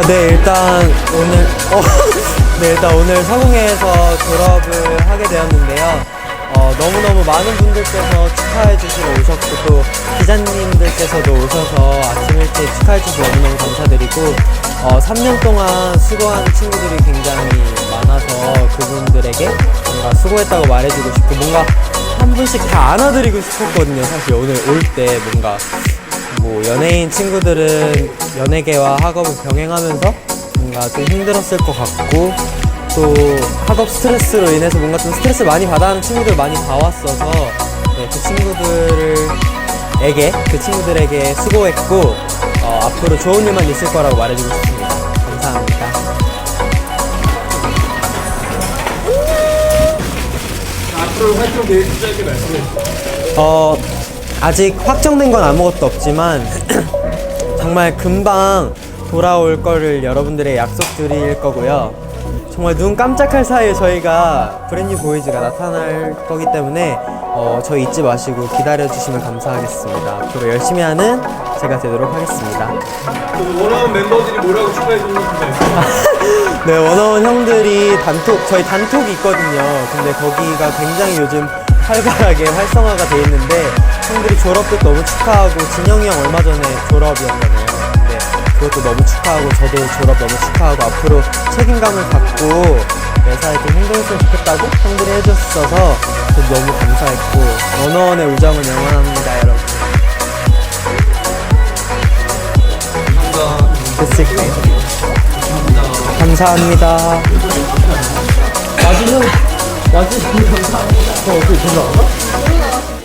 네, 일단 오늘, 어, 네, 일단 오늘 서궁에서 졸업을 하게 되었는데요. 어, 너무너무 많은 분들께서 축하해 주시러 오셨고, 또 기자님들께서도 오셔서 아침 일찍 축하해 주셔서 너무너무 감사드리고, 어, 3년 동안 수고한 친구들이 굉장히 많아서 그분들에게 뭔가 수고했다고 말해주고 싶고, 뭔가 한 분씩 다 안아드리고 싶었거든요. 사실 오늘 올 때 뭔가 뭐 연예인 친구들은 연예계와 학업을 병행하면서 뭔가 좀 힘들었을 것 같고 또 학업 스트레스로 인해서 뭔가 좀 스트레스 많이 받아하는 친구들 많이 봐왔어서 네, 그 친구들에게 그 친구들에게 수고했고 어, 앞으로 좋은 일만 있을 거라고 말해주고 싶습니다. 감사합니다. 앞으로 활동 계획 짧게 말씀해 주세요. 어, 아직 확정된 건 아무것도 없지만 정말 금방 돌아올 거를 여러분들의 약속드릴 거고요. 정말 눈 깜짝할 사이에 저희가 브랜뉴 보이즈가 나타날 거기 때문에 어, 저희 잊지 마시고 기다려주시면 감사하겠습니다. 앞으로 열심히 하는 제가 되도록 하겠습니다. 그 원어원 멤버들이 뭐라고 축하해 주는지. 네, 원어원 형들이 단톡, 저희 단톡이 있거든요. 근데 거기가 굉장히 요즘 활발하게 활성화가 돼 있는데, 형들이 졸업도 너무 축하하고, 진영이 형 얼마 전에 졸업이었잖아요. 근데 그것도 너무 축하하고, 저도 졸업 너무 축하하고, 앞으로 책임감을 갖고, 매사에 좀 행동했으면 좋겠다고 형들이 해줬어서, 저도 너무 감사했고, 원어원의 우정은 영원합니다, 여러분. 됐을까요? 감사합니다. 와주셔서, 와주셔서 감사합니다. 저 어떻게 왔나?